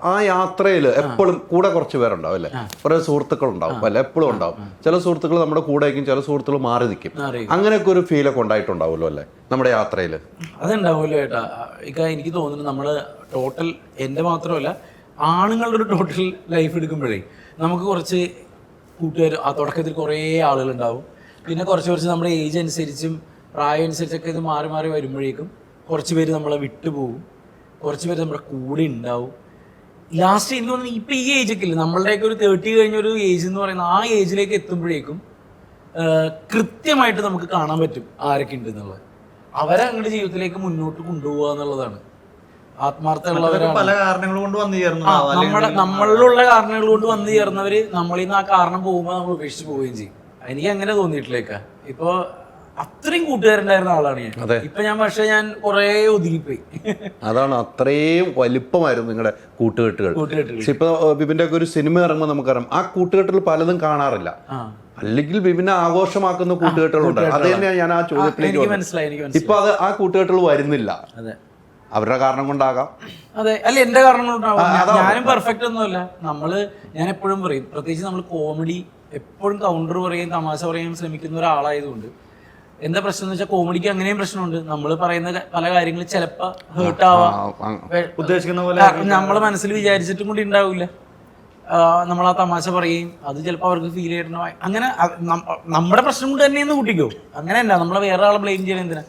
ആ യാത്രയിൽ എപ്പോഴും കൂടെ കുറച്ച് പേരുണ്ടാവും അല്ലേ? കുറെ സുഹൃത്തുക്കൾ ഉണ്ടാവും അല്ലെ എപ്പോഴും ഉണ്ടാവും. ചില സുഹൃത്തുക്കൾ നമ്മുടെ കൂടെ ആയിരിക്കും ചില സുഹൃത്തുക്കൾ മാറി നിൽക്കും. അങ്ങനെയൊക്കെ ഒരു ഫീലൊക്കെ ഉണ്ടായിട്ടുണ്ടാവുമല്ലോ അല്ലേ? നമ്മുടെ യാത്രയിൽ അതുണ്ടാവുമല്ലോ ഏട്ടാ. ഇക്ക എനിക്ക് തോന്നുന്നു നമ്മൾ ടോട്ടൽ എന്റെ മാത്രമല്ല ആണുങ്ങളുടെ ഒരു ടോട്ടൽ ലൈഫ് എടുക്കുമ്പോഴേ നമുക്ക് കുറച്ച് കൂട്ടുകാർ ആ തുടക്കത്തിൽ കുറേ ആളുകളുണ്ടാവും. പിന്നെ കുറച്ച് കുറച്ച് നമ്മുടെ ഏജ് അനുസരിച്ചും പ്രായം അനുസരിച്ചൊക്കെ ഇത് മാറി മാറി വരുമ്പോഴേക്കും കുറച്ച് പേര് നമ്മളെ വിട്ടുപോകും. കുറച്ച് പേര് നമ്മുടെ കൂടെ ഉണ്ടാവും. ലാസ്റ്റ് എനിക്ക് തോന്നുന്നു ഇപ്പം ഈ ഏജൊക്കെ ഇല്ല? നമ്മളുടെയൊക്കെ ഒരു തേർട്ടി കഴിഞ്ഞ ഒരു ഏജ് എന്ന് പറയുന്ന ആ ഏജിലേക്ക് എത്തുമ്പോഴേക്കും കൃത്യമായിട്ട് നമുക്ക് കാണാൻ പറ്റും ആരൊക്കെ ഉണ്ട് എന്നുള്ളത്. അവരെ അങ്ങോട്ട് ജീവിതത്തിലേക്ക് മുന്നോട്ട് കൊണ്ടുപോകുക എന്നുള്ളതാണ്. ആത്മാർത്ഥമുള്ളവരാണ് പല കാരണങ്ങൾ കൊണ്ട് വന്നു ചേർന്നു നമ്മുടെ നമ്മളിലുള്ള കാരണങ്ങൾ കൊണ്ട് വന്നു ചേർന്നവര് നമ്മളിൽ നിന്ന് ആ കാരണം പോകുമ്പോൾ നമ്മൾ ഉപേക്ഷിച്ച് പോവുകയും ചെയ്യും. എനിക്ക് അങ്ങനെ തോന്നിയിട്ടില്ലേക്ക ഇപ്പൊ അത്രയും കൂട്ടുകാരുണ്ടായിരുന്ന ആളാണ് ഞാൻ. ഇപ്പൊ ഞാൻ പക്ഷെ ഞാൻ കുറേ ഒതുങ്ങിപ്പോയി. അതാണ് അത്രയും വലിപ്പമായിരുന്നു നിങ്ങളുടെ കൂട്ടുകെട്ടുകൾ. പക്ഷെ ഇപ്പൊ ബിബിന്റെ ഒക്കെ ഒരു സിനിമ ഇറങ്ങുമ്പോൾ നമുക്കറിയാം ആ കൂട്ടുകെട്ടുകൾ പലതും കാണാറില്ല. അല്ലെങ്കിൽ ബിബിനെ ആഘോഷമാക്കുന്ന കൂട്ടുകെട്ടുകളുണ്ട്. അത് തന്നെയാണ് ഞാൻ ആ ചോദ്യത്തിലേക്ക് ഇപ്പൊ അത് ആ കൂട്ടുകെട്ടുകൾ വരുന്നില്ല. അതെ. അവരുടെ കാരണം കൊണ്ടാകാം. അതെ. അല്ല എന്റെ കാരണം കൊണ്ടാകാം ഞാനും പെർഫെക്റ്റ് ഒന്നുമല്ല. നമ്മൾ ഞാൻ എപ്പോഴും പറയും പ്രത്യേകിച്ച് നമ്മൾ കോമഡി എപ്പോഴും കൗണ്ടർ പറയുകയും തമാശ പറയാൻ ശ്രമിക്കുന്ന ഒരാളായതുകൊണ്ട് എന്താ പ്രശ്നം എന്ന് വെച്ചാൽ കോമഡിക്ക് അങ്ങനെയും പ്രശ്നമുണ്ട്. നമ്മൾ പറയുന്ന പല കാര്യങ്ങളും ചിലപ്പോ ഹേർട്ട് ആവാം. ഉദ്ദേശിക്കുന്ന പോലെ നമ്മളെ മനസ്സിൽ വിചാരിച്ചിട്ടും കൂടി ഉണ്ടാവില്ല നമ്മൾ ആ തമാശ പറയുകയും അത് ചിലപ്പോൾ അവർക്ക് ഫീൽ ചെയ്തിട്ടുണ്ടാവും അങ്ങനെ നമ്മുടെ പ്രശ്നം കൊണ്ട് തന്നെയെന്ന് കൂട്ടിക്കോ. അങ്ങനെയല്ല നമ്മളെ വേറെ ആളെ ബ്ലെയിം ചെയ്യണം എന്തിനാ?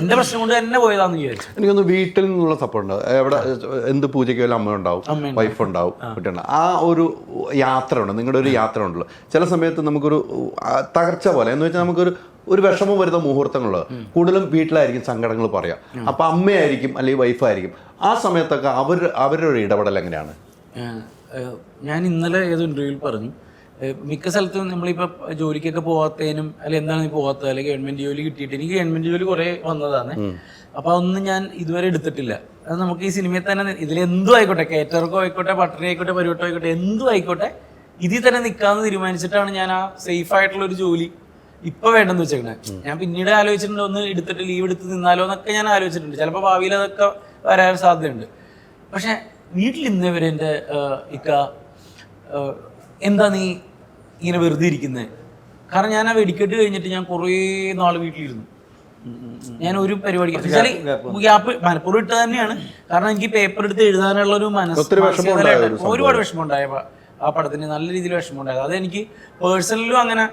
എന്റെ പ്രശ്നം കൊണ്ട് തന്നെ പോയതാന്ന് വിചാരിച്ചു. എനിക്കൊന്ന് വീട്ടിൽ നിന്നുള്ള സപ്പോർട്ട് ഉണ്ട്. എവിടെ എന്ത് പൂജയ്ക്ക് വല്ല അമ്മ ഉണ്ടാവും വൈഫ് ഉണ്ടാവും കുട്ടിയുണ്ടാവും. ആ ഒരു യാത്ര ഉണ്ട് നിങ്ങളുടെ ഒരു യാത്ര ഉണ്ടല്ലോ ചില സമയത്ത് നമുക്കൊരു തകർച്ച പോലെ എന്ന് വെച്ചാൽ നമുക്കൊരു ഒരു വിഷമം വരുന്ന മുഹൂർത്തങ്ങൾ കൂടുതലും വീട്ടിലായിരിക്കും സങ്കടങ്ങൾ പറയാം. അപ്പൊ അമ്മയായിരിക്കും അല്ലെങ്കിൽ വൈഫായിരിക്കും ആ സമയത്തൊക്കെ അവർ അവരുടെ ഒരു ഇടപെടൽ എങ്ങനെയാണ്? ഞാൻ ഇന്നലെ ഏതോ ഇന്റർവ്യൂവിൽ പറഞ്ഞു. മിക്ക സ്ഥലത്തും നമ്മളിപ്പോൾ ജോലിക്കൊക്കെ പോകാത്തതിനും അല്ലെങ്കിൽ എന്താണ് നീ പോകാത്തത് അല്ലെങ്കിൽ ഗവൺമെന്റ് ജോലി കിട്ടിയിട്ട്. എനിക്ക് ഗവൺമെന്റ് ജോലി കുറേ വന്നതാണ്. അപ്പോൾ അതൊന്നും ഞാൻ ഇതുവരെ എടുത്തിട്ടില്ല. അത് നമുക്ക് ഈ സിനിമയിൽ തന്നെ ഇതിൽ എന്തും ആയിക്കോട്ടെ കേറ്റർക്കോ ആയിക്കോട്ടെ പട്ടണി ആയിക്കോട്ടെ പരിവട്ടോ ആയിക്കോട്ടെ എന്തും ആയിക്കോട്ടെ ഇതിൽ തന്നെ നിൽക്കാമെന്ന് തീരുമാനിച്ചിട്ടാണ് ഞാൻ ആ സേഫ് ആയിട്ടുള്ള ഒരു ജോലി ഇപ്പൊ വേണ്ടെന്ന് വെച്ചേക്കണേ. ഞാൻ പിന്നീട് ആലോചിച്ചിട്ടുണ്ട് ഒന്ന് എടുത്തിട്ട് ലീവ് എടുത്ത് നിന്നാലോ എന്നൊക്കെ ഞാൻ ആലോചിച്ചിട്ടുണ്ട്. ചിലപ്പോൾ ഭാവിയിൽ അതൊക്കെ വരാൻ സാധ്യതയുണ്ട്. പക്ഷെ വീട്ടിൽ ഇന്ന് വരെ എന്റെ ഇക്ക എന്താ നീ ഇങ്ങനെ വെറുതെ ഇരിക്കുന്നത് കാരണം ഞാൻ ആ വെടിക്കെട്ട് കഴിഞ്ഞിട്ട് ഞാൻ കുറേ നാൾ വീട്ടിലിരുന്നു. ഞാൻ ഒരു പരിപാടിക്ക് ഗ്യാപ്പ് മനപ്പൂർവം ഇട്ട് തന്നെയാണ്. കാരണം എനിക്ക് പേപ്പർ എടുത്ത് എഴുതാനുള്ള ഒരു മനസ്സ് ഒരുപാട് വിഷമം ഉണ്ടായ ആ പടത്തിന് നല്ല രീതിയിൽ വിഷമം ഉണ്ടായത് അതെനിക്ക് പേഴ്സണലിലും അങ്ങനെ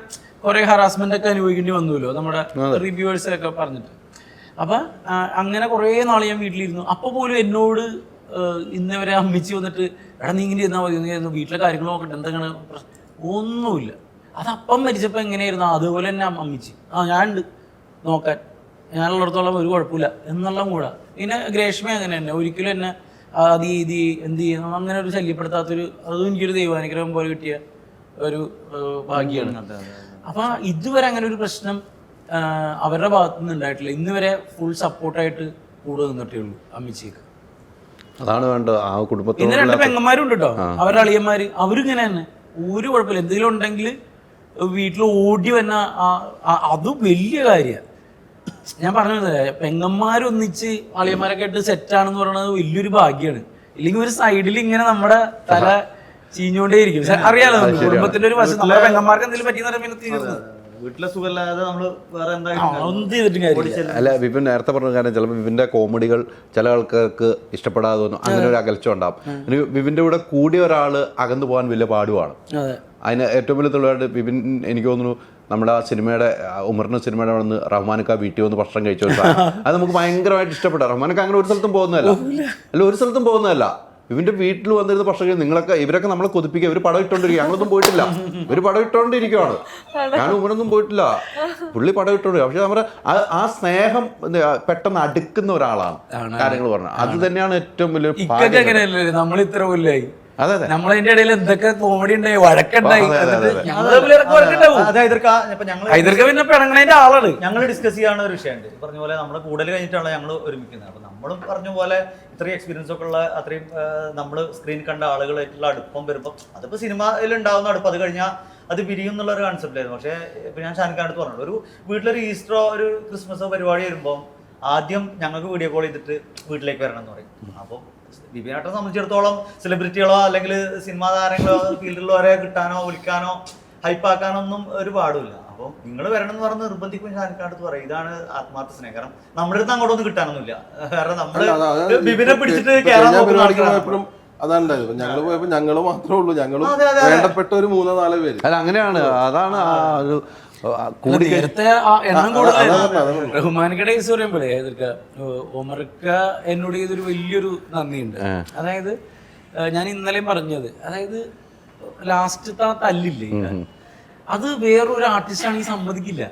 കുറെ ഹറാസ്മെന്റ് ഒക്കെ അനുഭവിക്കേണ്ടി വന്നുല്ലോ നമ്മുടെ റിവ്യൂവേഴ്സ് ഒക്കെ പറഞ്ഞിട്ട്. അപ്പൊ അങ്ങനെ കുറേ നാൾ ഞാൻ വീട്ടിലിരുന്നു. അപ്പൊ പോലും എന്നോട് ആ, വരെ അമ്മിച്ച് വന്നിട്ട് എടാ നീ ഇങ്ങനെ ഇരുന്നാൽ മതി നീ വീട്ടിലെ കാര്യങ്ങൾ നോക്കട്ടെ എന്തെങ്കിലും പ്രശ്നം ഒന്നുമില്ല. അത് അപ്പം മരിച്ചപ്പോൾ എങ്ങനെയായിരുന്നു? അതുപോലെ തന്നെ അമ്മ- അമ്മിച്ച്. ആ ഞാൻ ഉണ്ട് നോക്കാൻ. ഞാനുള്ളിടത്തോളം ഒരു കുഴപ്പമില്ല. എന്നുള്ള കൂടെ. പിന്നെ ഗ്രേഷ്മ അങ്ങനെ തന്നെ. ഒരിക്കലും എന്നെ അത് ഇത് എന്ത് ചെയ്യുന്നു അങ്ങനെ ഒരു ശല്യപ്പെടുത്താത്തൊരു അതും എനിക്കൊരു ദൈവാനുഗ്രഹം പോലെ കിട്ടിയ ഒരു ഭാഗ്യമാണ് അപ്പം ഇതുവരെ അങ്ങനെ ഒരു പ്രശ്നം അവരുടെ ഭാഗത്തുനിന്ന് ഉണ്ടായിട്ടില്ല. ഇന്നുവരെ ഫുൾ സപ്പോർട്ടായിട്ട് കൂടെ നിന്നിട്ടേ ഉള്ളൂ അമ്മച്ചിക്ക് അതാണ് വേണ്ടത്. ആ പിന്നെ പെങ്ങന്മാരുണ്ട് രണ്ട് പെങ്ങന്മാരും ഉണ്ട് കേട്ടോ അവരുടെ അളിയന്മാര്. അവരിങ്ങനെ തന്നെ. ഒരു കുഴപ്പമില്ല. എന്തെങ്കിലും ഉണ്ടെങ്കിൽ വീട്ടിൽ ഓടി വന്ന അത് വലിയ കാര്യമാണ് ഞാൻ പറഞ്ഞത് പെങ്ങന്മാരൊന്നിച്ച് അളിയന്മാരൊക്കെ ആയിട്ട് സെറ്റാണെന്ന് പറയുന്നത് വലിയൊരു ഭാഗ്യമാണ് ഇല്ലെങ്കിൽ ഒരു സൈഡിൽ ഇങ്ങനെ നമ്മുടെ തല ചീഞ്ഞോണ്ടേ ഇരിക്കും അറിയാലോ കുടുംബത്തിന്റെ ഒരു വശം. നമ്മുടെ പെങ്ങന്മാർക്ക് എന്തെങ്കിലും പറ്റിയെന്ന് പറയുമ്പോൾ തീർന്നത് തീർന്നു. വീട്ടിലെ സുഖമില്ലാതെ നമ്മൾ വേറെ എന്തായാലും അല്ല വിപിൻ നേരത്തെ പറഞ്ഞ കാര്യം ചിലപ്പോൾ വിപിന്റെ കോമഡികൾ ചില ആൾക്കാർക്ക് ഇഷ്ടപ്പെടാതെ തോന്നും അങ്ങനെ ഒരു അകൽച്ച ഉണ്ടാവും. ഇനി വിപിന്റെ കൂടെ കൂടിയ ഒരാൾ അകന്നു പോകാൻ വലിയ പാടുമാണ് അതെ. അതിന് ഏറ്റവും വലിയ തെളിവായിട്ട് വിപിൻ എനിക്ക് തോന്നുന്നു നമ്മുടെ ആ സിനിമയുടെ ഉമറിന് സിനിമയുടെ വന്ന് റഹ്മാനക്ക വീട്ടിൽ വന്ന് ഭക്ഷണം കഴിച്ചു അത് നമുക്ക് ഭയങ്കരമായിട്ട് ഇഷ്ടപ്പെട്ട റഹ്മാനക്ക അങ്ങനെ ഒരു സ്ഥലത്തും പോകുന്നതല്ല. അല്ല ഒരു സ്ഥലത്തും പോകുന്നതല്ല. ഇവന്റെ വീട്ടിൽ വന്നിരുന്ന പക്ഷേ നിങ്ങളൊക്കെ ഇവരൊക്കെ നമ്മളെ കൊതിപ്പിക്കുക. ഇവർ പടം ഇട്ടോണ്ടിരിക്കുക. ഞങ്ങളൊന്നും പോയിട്ടില്ല. ഇവർ പടം ഇട്ടോണ്ടിരിക്കുവാണ്. ഞാൻ ഇവനൊന്നും പോയിട്ടില്ല. പുള്ളി പടം ഇട്ടോണ്ട് പക്ഷെ നമ്മുടെ ആ- സ്നേഹം പെട്ടെന്ന് അടുക്കുന്ന ഒരാളാണ് കാര്യങ്ങൾ പറഞ്ഞത് അത് തന്നെയാണ് ഏറ്റവും വലിയ നമ്മൾ ഇത്ര കൊല്ലായി. അതെ നമ്മളതിന്റെ ഇടയിൽ എന്തൊക്കെ കോമഡി ഉണ്ടായി വഴക്കുണ്ടായി. ഹൈദർക്ക് പിന്നെ പിണങ്ങണതിന്റെ ആളാണ്. ഞങ്ങൾ ഡിസ്കസ് ചെയ്യാൻ ഒരു വിഷയമുണ്ട്. പറഞ്ഞ പോലെ നമ്മുടെ കൂടുതൽ കഴിഞ്ഞിട്ടാണ് ഞങ്ങൾ ഒരുമിക്കുന്നത്. അപ്പൊ നമ്മളും പറഞ്ഞ പോലെ ഇത്രയും എക്സ്പീരിയൻസ് ഒക്കെ ഉള്ള അത്രയും നമ്മൾ സ്ക്രീൻ കണ്ട ആളുകളായിട്ടുള്ള അടുപ്പം വരുമ്പോൾ അതിപ്പോ സിനിമയിൽ ഉണ്ടാവുന്ന അടുപ്പം അത് കഴിഞ്ഞാൽ അത് പിരിയും എന്നുള്ള ഒരു കൺസെപ്റ്റായിരുന്നു പക്ഷേ ഇപ്പൊ ഞാൻ അടുത്ത് പറഞ്ഞു ഒരു വീട്ടിലൊരു ഈസ്റ്ററോ ഒരു ക്രിസ്മസോ പരിപാടി വരുമ്പോൾ ആദ്യം ഞങ്ങൾക്ക് വീഡിയോ കോൾ ചെയ്തിട്ട് വീട്ടിലേക്ക് വരണം എന്ന് പറയും. അപ്പോൾ ബിബിനാട്ടെ സംബന്ധിച്ചിടത്തോളം സെലിബ്രിറ്റികളോ അല്ലെങ്കിൽ സിനിമാ താരങ്ങളോ ഫീൽഡിലുള്ളവരെ കിട്ടാനോ വിളിക്കാനോ ഹൈപ്പാക്കാനോ ഒന്നും ഒരു പാടുമില്ല. അപ്പം നിങ്ങൾ വരണം എന്ന് പറഞ്ഞ് നിർബന്ധിക്കും ഷാനിക്കാടുത്ത് പറയും. ഇതാണ് ആത്മാർത്ഥ സ്നേഹം. കാരണം നമ്മുടെ അടുത്ത് അങ്ങോട്ടൊന്നും കിട്ടാനൊന്നുമില്ല. കാരണം നമ്മൾ ബിബിനെ പിടിച്ചിട്ട് കയറാൻ നോക്കുന്ന അതാണ് ഉണ്ടായത് ഇപ്പൊ ഞങ്ങൾ പോയപ്പോ ഞങ്ങൾ മാത്രമേ ഉള്ളൂ. ഞങ്ങളും അതെ, അതെ, അതെ. വേണ്ടപ്പെട്ട ഒരു മൂന്നോ നാലോ പേര്. അല്ല അങ്ങനെയാണ്. അതാണ് ആ ഒരു നേരത്തെ എണ്ണം കൂടുതലായിരുന്നു കേസ് പറയുമ്പോഴേ എതിർക്ക ഒമർക്ക എന്നോട് ചെയ്തൊരു വലിയൊരു നന്ദിയുണ്ട്. അതായത് ഞാൻ ഇന്നലെയും പറഞ്ഞത് അതായത് ലാസ്റ്റത്തെ ആ തല്ലില്ലേ? അത് വേറൊരു ആർട്ടിസ്റ്റ് ആണെങ്കിൽ സമ്മതിക്കില്ല.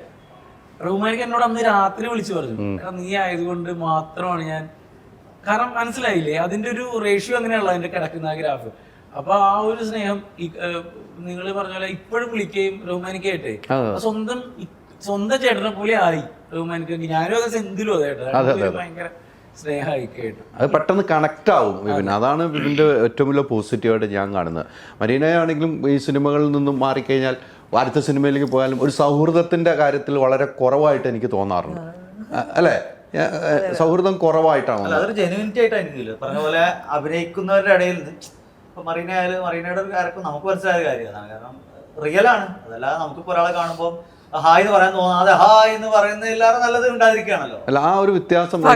റഹ്മാനിക്ക് എന്നോട് അന്ന് രാത്രി വിളിച്ചു പറഞ്ഞു "എടാ, നീ ആയതുകൊണ്ട് മാത്രമാണ് ഞാൻ കാരണം മനസ്സിലായില്ലേ അതിന്റെ ഒരു റേഷ്യോ അങ്ങനെയുള്ള അതിന്റെ കിടക്കുന്ന ഗ്രാഫ് അപ്പൊ ആ ഒരു സ്നേഹം നിങ്ങൾ പറഞ്ഞ പോലെ ഇപ്പോഴും വിളിക്കുകയും റഹ്മാനിക്കായിട്ടേ സ്വന്തം സ്വന്തം ചേട്ടനെ പോലെ ആയി റഹ്മാനിക്ക് ഞാനും അത് സെന്തിലും അതെ ഭയങ്കര അത് പെട്ടെന്ന് കണക്ട് ആവും വിപിൻ. അതാണ് വിപിന്റെ ഏറ്റവും വലിയ പോസിറ്റീവായിട്ട് ഞാൻ കാണുന്നത്. മരീനയാണെങ്കിലും ഈ സിനിമകളിൽ നിന്നും മാറിക്കഴിഞ്ഞാൽ അടുത്ത സിനിമയിലേക്ക് പോയാലും ഒരു സൗഹൃദത്തിന്റെ കാര്യത്തിൽ വളരെ കുറവായിട്ട് എനിക്ക് തോന്നാറുണ്ട്. അല്ലേ? സൗഹൃദം കുറവായിട്ടാണ് അതൊരു ജെനുവിനിറ്റി ആയിട്ട് എനിക്ക് പറഞ്ഞ പോലെ അഭിനയിക്കുന്നവരുടെ ഇടയിൽ ഇപ്പൊ മറീന ആയാലും മറീനയുടെ ഒരു ക്യാരക്ടർ നമുക്ക് മനസ്സിലായ കാര്യമാണ്. കാരണം റിയൽ ആണ്. അതല്ലാതെ നമുക്കിപ്പോ ഒരാളെ കാണുമ്പോൾ ഹായ് എന്ന് പറയാൻ തോന്നാതെ ഹായ് എന്ന് പറയുന്നതിലേറെ നല്ലത് ഉണ്ടായിരിക്കുകയാണല്ലോ. അല്ല ആ ഒരു വ്യത്യാസം ആ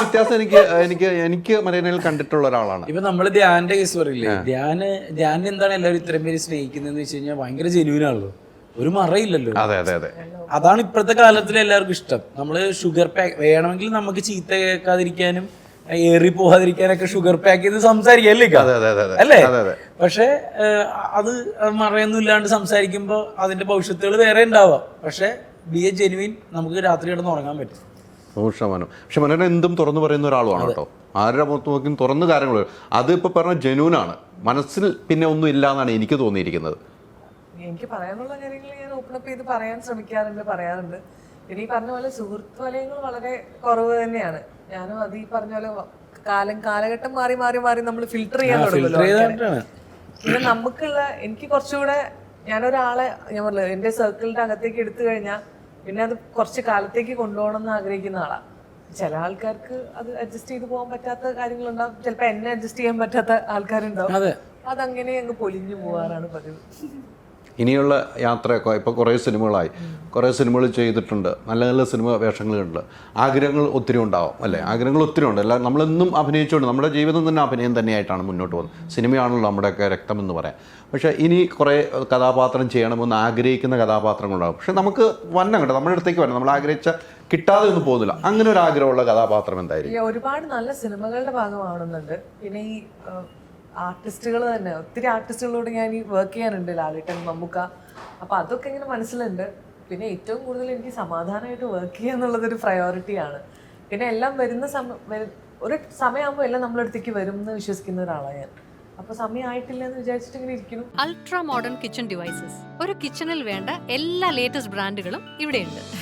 വ്യത്യാസം എനിക്ക് എനിക്ക് എനിക്ക് മരീനയിൽ കണ്ടിട്ടുള്ള ഒരാളാണ്. ഇപ്പൊ നമ്മൾ ധ്യാന്റെ കേസ് പറയില്ലേ? ധ്യാന് ധ്യാൻ എന്താണ് എല്ലാവരും ഇത്രയും പേര് സ്നേഹിക്കുന്നതെന്ന് വെച്ച് കഴിഞ്ഞാൽ ഭയങ്കര ജെനുവിനാണല്ലോ ഒരു മറയില്ലല്ലോ. അതെ അതെ അതെ. അതാണ് ഇപ്പോഴത്തെ കാലത്തിൽ എല്ലാവർക്കും ഇഷ്ടം. നമ്മൾ ഷുഗർ പാക്ക് വേണമെങ്കിൽ നമുക്ക് ചീത്ത കേൾക്കാതിരിക്കാനും ഏറി പോവാതിരിക്കാനൊക്കെ ഷുഗർ പാക്ക് ചെയ്ത് സംസാരിക്കാം അല്ലേ അതെ അതെ അതെ അതെ. അല്ലേ? അതെ അതെ. പക്ഷെ അത് മറയൊന്നുമില്ലാണ്ട് സംസാരിക്കുമ്പോൾ സംസാരിക്കുമ്പോ അതിന്റെ ഭവിഷ്യത്തുകൾ വേറെ ഉണ്ടാവാം. പക്ഷെ ബി എ ജെനുവിൻ നമുക്ക് രാത്രി കിടന്ന് ഉറങ്ങാൻ പറ്റും. നൂറ് ശതമാനം പക്ഷെ മനോരമ എന്തും തുറന്നു പറയുന്ന ഒരാളുമാണ് കേട്ടോ. ആരുടെ മുഖത്ത് നോക്കിയും തുറന്ന് കാര്യങ്ങൾ പറയും. അത് ഇപ്പൊ പറഞ്ഞ ജനുവിനാണ് മനസ്സിൽ പിന്നെ ഒന്നും ഇല്ല എന്നാണ് എനിക്ക് തോന്നിയിരിക്കുന്നത്. എനിക്ക് പറയാനുള്ള കാര്യങ്ങൾ ഞാൻ ഓപ്പൺ അപ്പ് ചെയ്ത് പറയാൻ ശ്രമിക്കാറുണ്ട് പറയാറുണ്ട്. ഇനി പറഞ്ഞ പോലെ സുഹൃത്ത് വലയങ്ങൾ വളരെ കുറവ് തന്നെയാണ്. ഞാനും അത് ഈ പറഞ്ഞ പോലെ കാലം കാലഘട്ടം മാറി മാറി മാറി നമ്മൾ ഫിൽട്ടർ ചെയ്യാൻ ഫിൽറ്റർ തുടങ്ങുമല്ലോ. ചെയ്തിട്ടാണ് പിന്നെ നമുക്കുള്ള എനിക്ക് കുറച്ചുകൂടെ ഞാനൊരാളെ ഞാൻ പറഞ്ഞു എന്റെ സർക്കിളിന്റെ അകത്തേക്ക് എടുത്തു കഴിഞ്ഞാൽ പിന്നെ അത് കുറച്ച് കാലത്തേക്ക് കൊണ്ടുപോകണം എന്ന് ആഗ്രഹിക്കുന്ന ആളാ. ചില ആൾക്കാർക്ക് അത് അഡ്ജസ്റ്റ് ചെയ്ത് പോകാൻ പറ്റാത്ത കാര്യങ്ങളുണ്ടാവും. ചിലപ്പോൾ എന്നെ അഡ്ജസ്റ്റ് ചെയ്യാൻ പറ്റാത്ത ആൾക്കാരുണ്ടാവും. അതെ. അതങ്ങനെ അങ്ങ് പൊലിഞ്ഞു പോകാറാണ് പതിവ്. ഇനിയുള്ള യാത്രയൊക്കെ ഇപ്പോൾ കുറേ സിനിമകളായി. കുറേ സിനിമകൾ ചെയ്തിട്ടുണ്ട്. നല്ല നല്ല സിനിമ വേഷങ്ങളുണ്ട്. ആഗ്രഹങ്ങൾ ഒത്തിരി ഉണ്ടാവും അല്ലേ? ആഗ്രഹങ്ങൾ ഒത്തിരി ഉണ്ട്. അല്ല നമ്മളെന്നും അഭിനയിച്ചുകൊണ്ട് നമ്മുടെ ജീവിതം തന്നെ അഭിനയം തന്നെയായിട്ടാണ് മുന്നോട്ട് പോകുന്നത്. സിനിമയാണല്ലോ നമ്മുടെയൊക്കെ രക്തമെന്ന് പറയാം. പക്ഷേ ഇനി കുറേ കഥാപാത്രം ചെയ്യണമെന്ന് ആഗ്രഹിക്കുന്ന കഥാപാത്രങ്ങളുണ്ടാകും പക്ഷേ നമുക്ക് വന്നം കേട്ടോ നമ്മുടെ അടുത്തേക്ക് വരണം. നമ്മൾ ആഗ്രഹിച്ച കിട്ടാതെ ഒന്നും പോകുന്നില്ല. അങ്ങനെ ഒരു ആഗ്രഹമുള്ള കഥാപാത്രം എന്തായിരിക്കും? ഒരുപാട് നല്ല സിനിമകളുടെ ഭാഗമാവണമെന്നുണ്ട് പിന്നെ ഈ ആർട്ടിസ്റ്റുകൾ തന്നെ. ഒത്തിരി ആർട്ടിസ്റ്റുകളോട് ഞാൻ ഈ വർക്ക് ചെയ്യാനുണ്ട് ലാലേട്ടൻ മമ്മൂക്ക. അപ്പൊ അതൊക്കെ ഇങ്ങനെ മനസ്സിലുണ്ട്. പിന്നെ ഏറ്റവും കൂടുതൽ എനിക്ക് സമാധാനമായിട്ട് വർക്ക് ചെയ്യുക എന്നുള്ളതൊരു പ്രയോറിറ്റിയാണ് പിന്നെ എല്ലാം വരുന്ന സമയം ഒരു സമയമാകുമ്പോൾ എല്ലാം നമ്മളടുത്തേക്ക് വരും എന്ന് വിശ്വസിക്കുന്ന ഒരാളാണ് ഞാൻ. അപ്പൊ സമയമായിട്ടില്ല എന്ന് വിചാരിച്ചിട്ട് ഇങ്ങനെ ഇരിക്കുന്നു. അൾട്രാ മോഡേൺ കിച്ചൺ ഡിവൈസസ് ഒരു കിച്ചണിൽ വേണ്ട എല്ലാ ലേറ്റസ്റ്റ് ബ്രാൻഡുകളും ഇവിടെയുണ്ട്.